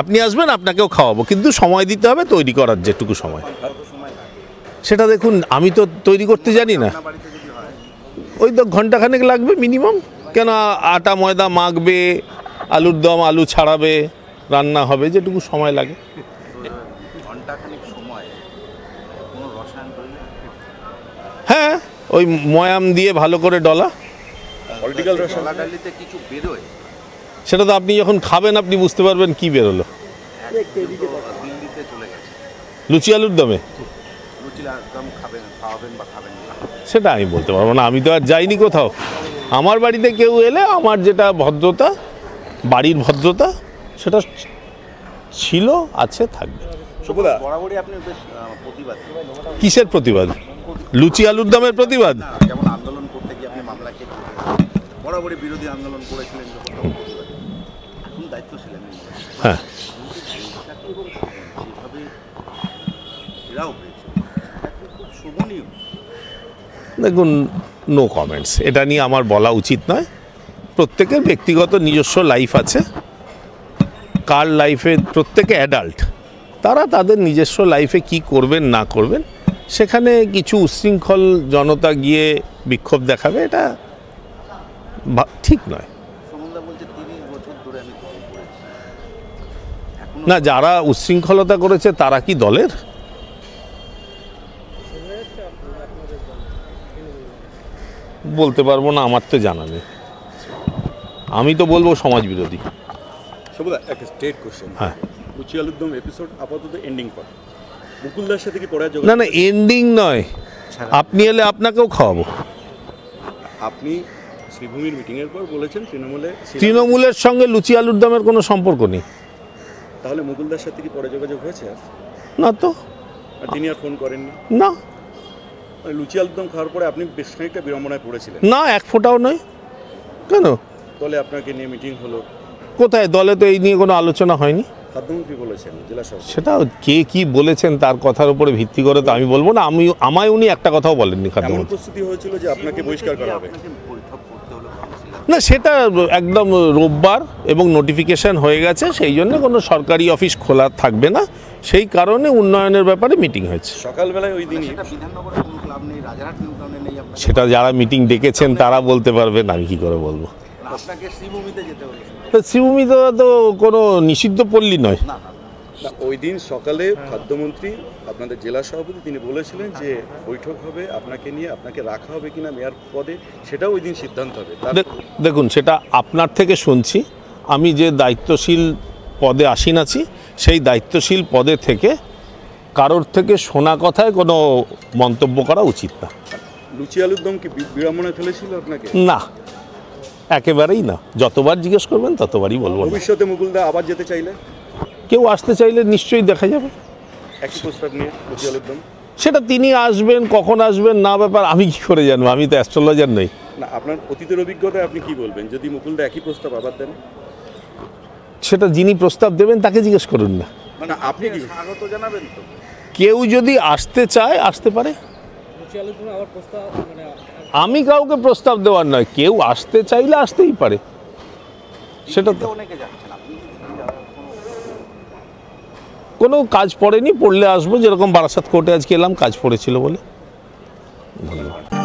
আপনি আসবেন, আপনাকেও খাওয়াবো। কিন্তু সময় দিতে হবে তৈরি করার যেটুকু সময়। সেটা দেখুন, আমি তো তৈরি করতে জানি না। ওই তো ঘন্টাখানেক লাগবে মিনিমাম। কেন আটা, ময়দা মাখবে, আলুর দম, আলু ছাড়াবে, রান্না হবে, যেটুকু সময় লাগে। হ্যাঁ ওই ময়াম দিয়ে ভালো করে ডলা। কিছু বেরোয় সেটা তো আপনি যখন খাবেন আপনি বুঝতে পারবেন কি বেরোলো। লুচি আলুর দমে? সেটা আমি বলতে পারব না আমি তো আর যাইনি কোথাও। আমার বাড়িতে কেউ এলে আমার যেটা ভদ্রতা বাড়ির ভদ্রতা সেটা ছিল আছে থাকবে। কিসের প্রতিবাদ? লুচি আলুর দমের প্রতিবাদ? যেমন আন্দোলন করতে গিয়ে আপনি মামলা বরাবরই বিরোধী আন্দোলন করেছিলেন হ্যাঁ। দেখুন নো কমেন্টস এটা নিয়ে আমার বলা উচিত নয়। প্রত্যেকের ব্যক্তিগত নিজস্ব লাইফ আছে। কার লাইফে প্রত্যেকে অ্যাডাল্ট তারা তাদের নিজস্ব লাইফে কি করবেন না করবেন সেখানে কিছু উচ্ছৃঙ্খল জনতা গিয়ে বিক্ষোভ দেখাবে এটা ঠিক নয়। না যারা উচ্ছৃঙ্খলতা করেছে তারা কি দলের? বলতে পারব না আমার তো জানা নেই। আমি তো বলব সমাজ বিরোধী। শুভদা একটা স্টেট কোশ্চেন হ্যাঁ। লুচি আলুরদম এপিসোড আপাতত এন্ডিং পর মুকুলদার সাথে না না এন্ডিং নয়। আপনি এলে আপনাকেও খাওয়াবো। আপনি শ্রীভূমির মিটিং এর পর বলেছেন তৃণমূলে তৃণমূলের সঙ্গে লুচি আলুর দমের কোনো সম্পর্ক নেই। তাহলে মুকুলদার সাথে কি পরে যোগাযোগ হয়েছে? না তো। আর তিনি আর ফোন করেননি? না। মানে লুচি আলুরদম খাওয়ার পরে আপনি বেশ খানিকটা বিড়ম্বনায় পড়েছিলেন। না এক ফোঁটাও নয়। কেন? দলে আপনাকে নিয়ে মিটিং হলো। কোথায়? দলে তো এই নিয়ে কোনো আলোচনা হয়নি। খাদ্যমন্ত্রী বলেছেন জেলা সভাপতি সেটা কে কি বলেছেন তার কথার উপরে ভিত্তি করে তো আমি বলব না। আমি আমায় উনি একটা কথাও বলেননি খাদ্যমন্ত্রী। প্রস্তুতি হয়েছিল যে আপনাকে বহিষ্কার করা হবে আপনাকে বৈঠক করতে হলো কাউন্সিলর না সেটা একদম রোববার এবং নোটিফিকেশন হয়ে গেছে সেই জন্য কোনো সরকারি অফিস খোলা থাকবে না। সেই কারণে উন্নয়নের ব্যাপারে মিটিং হয়েছে। সকালবেলায় ওই দিনই। সেটা যারা মিটিং ডেকেছেন তারা বলতে পারবেন আমি কী করে বলব। আপনাকে শ্রীভূমিতে যেতে হয়েছে তো তো তো কোনো নিষিদ্ধ পল্লী নয় না ওই দিন সকালে খাদ্যমন্ত্রী আপনাদের জেলা সভাপতি তিনি বলেছিলেন যে বৈঠক হবে আপনাকে নিয়ে আপনাকে রাখা হবে কিনা মেয়র পদে সেটাও ওই দিন সিদ্ধান্ত হবে। দেখুন সেটা আপনার থেকে শুনছি। আমি যে দায়িত্বশীল পদে আসীন আছি সেই দায়িত্বশীল পদে থেকে কারোর থেকে শোনা কথায় কোনো মন্তব্য করা উচিত না। লুচি আলুর দম কি বিড়ম্বনায় ফেলেছিল আপনাকে? না একেবারেই না। যতবার জিজ্ঞেস করবেন ততবারই বলব ভবিষ্যতে মুকুলদা আবার যেতে চাইলে? কেউ আসতে চাইলে নিশ্চয়ই দেখা যাবে। সেটা তিনি আসবেন কখন আসবেন না ব্যাপার আমি কি করে জানব? আমি তো অ্যাস্ট্রোলজার নই। না আপনার অতীতের অভিজ্ঞতায় আপনি কি বলবেন? যদি মুকুলদা একই প্রস্তাব আবার দেন? সেটা যিনি প্রস্তাব দেবেন তাকে জিজ্ঞেস করুন না। মানে আপনি কি স্বাগত জানাবেন তো। কেউ যদি আসতে চায় আসতে পারে। আমি কাউকে প্রস্তাব দেওয়ার নয় কেউ আসতে চাইলে আসতেই পারে। সেটা তো অনেকে যাচ্ছেন আপনি কোনো কাজ পড়েনি পড়লে আসব। যেরকম বারাসাত কোর্টে আজকে এলাম কাজ পড়েছিল বলে। ধন্যবাদ।